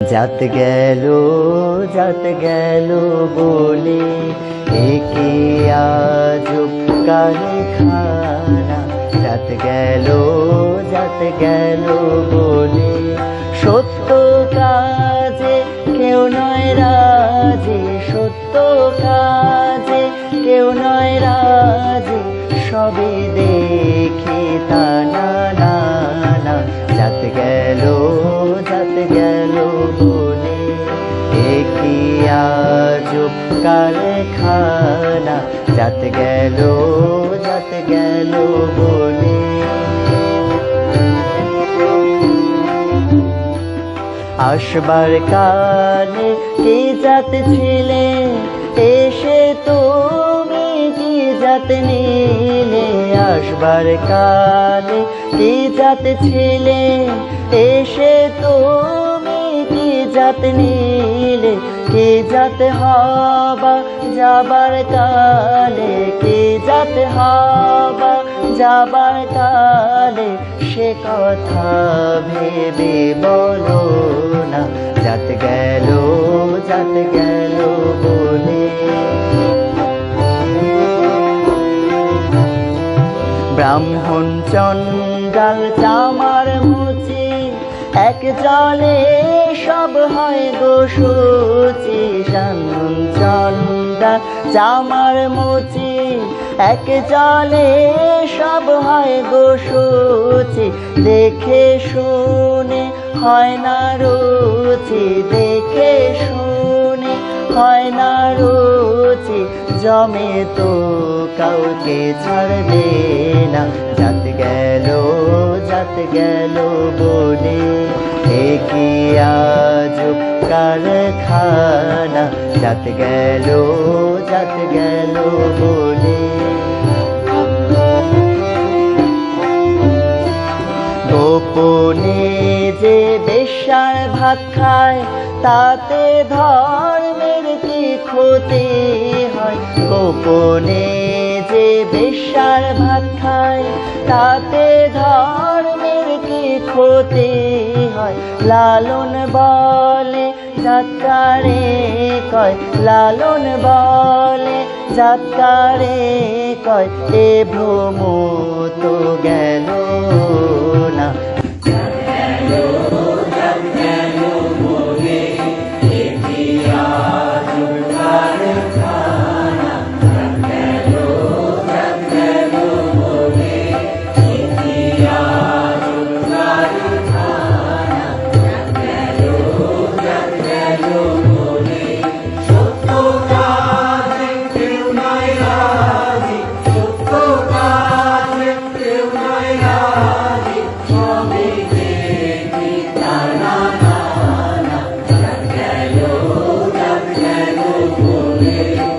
যাত গেল যাত গেল বলে, একে আজ কারখানা যাত গেল যাত গেল বলে, সত্য কাজে কেউ নয় রাজে। সত্য কাজে কেউ নয় রাজে সবে দেখে তা না কারখানা। যাত গেল যাত গেল বলে আসবার কালে কে জাত ছিলে? এসে তুমি কি জাত নিলে? আসবার কালে কি জাত ছিলে? এসে তুমি কি জাত নিলে? জাত হবা যাবার কালে কে জাত হবা যাবার কালে সে কথা ভেবে বলো না। যাত গেল যাত গেল বলে। ব্রাহ্মণ চন্ডাল চামার মুচি, এক জলে সব হয় গো সুচি চন্ডাল চামার মুচি, এক জলে সব হয় গো সুচি। দেখে শুনে হয় না রুচি, দেখে শুনে হয় না রুচি। জমে তো কাউকে ছাড়বে না যাত গেল যাত গেল বলে একই আজ কারখানা যাত গেল যাত গেল বলে গোপনে যে বেশার ভাত খায় তাতে ধর্মের কি ক্ষতি হয় গোপনে যে বেশার ভাত খায় তাতে ধর্মের ক্ষতি হয়। লালন বলে যাত্রারে কয়, লালন বলে যাত্রারে কয়, এ ভ্রম তো গেল না। Amen.